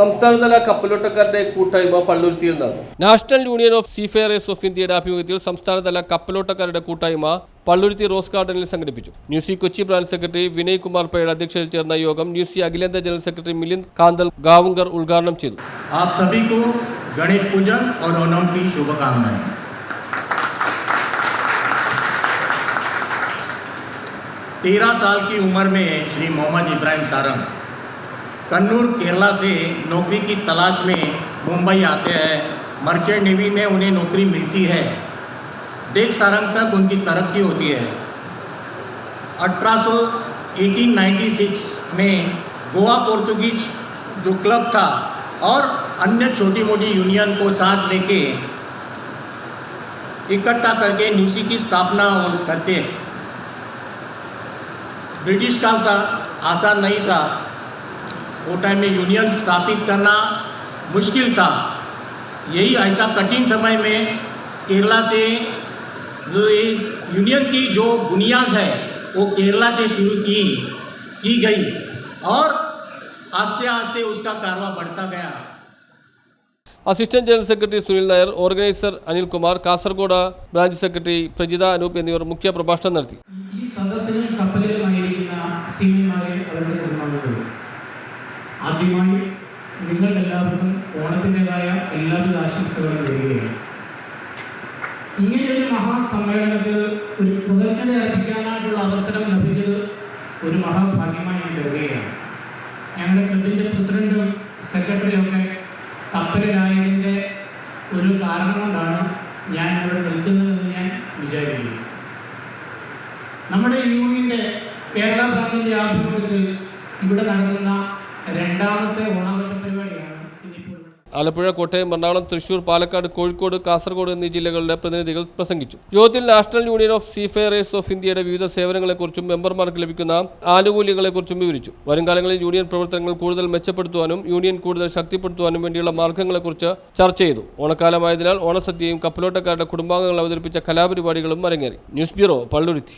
സംസ്ഥാനതല കപ്പലോട്ടക്കാരുടെ കൂട്ടായ്മ പള്ളുരുത്തിയിൽ നടന്നു national union of seafarers of ഇന്ത്യയുടെ ആഭിമുഖ്യത്തിൽ സംസ്ഥാനതല കപ്പലോട്ടക്കാരുടെ കൂട്ടായ്മ പള്ളുരുത്തി റോസ് ഗാർഡനിൽ സംഘടിപ്പിച്ചു NUSI Kochi branch secretary Vinay Kumar പയുടെ അധ്യക്ഷതയിൽ ചേർന്ന യോഗം ന്യൂസി അഖിലേന്ത്യാ general secretary Milind Kandalgaonkar ഉദ്ഘാടനം ചെയ്തു आप सभी को गणेश पूजन और ओणम की शुभकामनाएं तेरह साल की उम्र में श्री मोहम्मद इब्राहिम सारंग कन्नूर, केरला से नौकरी की तलाश में मुंबई आते हैं। मर्चेंट नेवी में उन्हें नौकरी मिलती है। देख सारंग तक उनकी तरक्की होती है। 1800 1896 में गोवा पोर्तुगीज जो क्लब था और अन्य छोटी मोटी यूनियन को साथ लेके इकट्ठा करके न्यूसी की स्थापना करते ब्रिटिश काल था आसान नहीं था। वो टाइम में यूनियन स्थापित करना मुश्किल था यही ऐसा कठिन समय में केरला से जो ये यूनियन की जो बुनियाद है वो केरला से शुरू की की गई और आस्ते आस्ते उसका कारवा बढ़ता गया assistant general secretary Sunil Nair organiser Anilkumar Kasaragod branch secretary Prajitha Anoop എന്നിവർ മുഖ്യ പ്രഭാഷണം നടത്തി ആദ്യമായി എല്ലാവർക്കും ഓണത്തിന്റെതായ എല്ലാവിധ ആശംസകളും നേരുകയാണ്. ഇങ്ങനെയൊരു മഹാസമ്മേളനത്തിൽ ഒരു കൃതജ്ഞത അർപ്പിക്കാനായിട്ടുള്ള അവസരം ലഭിച്ചത് ഒരു മഹാഭാഗ്യമായി ഞാൻ കരുതുകയാണ്. ഞങ്ങളുടെ ക്ലബിന്റെ പ്രസിഡന്റും സെക്രട്ടറിയും ഒക്കെ കപ്പലിലായതിന്റെ ഒരു കാരണം കൊണ്ടാണ് ഞാൻ ഇവിടെ നിൽക്കുന്നതെന്ന് ഞാൻ വിചാരിക്കുന്നു. നമ്മുടെ യൂണിയന്റെ കേരള ബാങ്കിന്റെ ആഭിമുഖ്യത്തിൽ ഇവിടെ നടത്തുന്ന രണ്ടാമത്തെ ഓണാഘോഷ പരിപാടിയാണ് ആലപ്പുഴ കോട്ടയം എറണാകുളം തൃശൂർ പാലക്കാട് കോഴിക്കോട് കാസർഗോഡ് എന്നീ ജില്ലകളുടെ പ്രതിനിധികൾ പ്രസംഗിച്ചു. യോഗത്തിൽ national union of seafarers of ഇന്ത്യയുടെ വിവിധ സേവനങ്ങളെക്കുറിച്ചും മെമ്പർമാർക്ക് ലഭിക്കുന്ന ആനുകൂല്യങ്ങളെക്കുറിച്ചും വിവരിച്ചു. വരുംകാലങ്ങളിൽ യൂണിയൻ പ്രവർത്തനങ്ങൾ കൂടുതൽ മെച്ചപ്പെടുത്തുവാനും യൂണിയൻ കൂടുതൽ ശക്തിപ്പെടുത്തുവാനും വേണ്ടിയുള്ള മാർഗങ്ങളെക്കുറിച്ച് ചർച്ച ചെയ്തു. ഓണക്കാലമായതിനാൽ ഓണസദ്യയും കപ്പലോട്ടക്കാരുടെ കുടുംബാംഗങ്ങൾ അവതരിപ്പിച്ച കലാപരിപാടികളും അരങ്ങേറി. News bureau Palluruthy.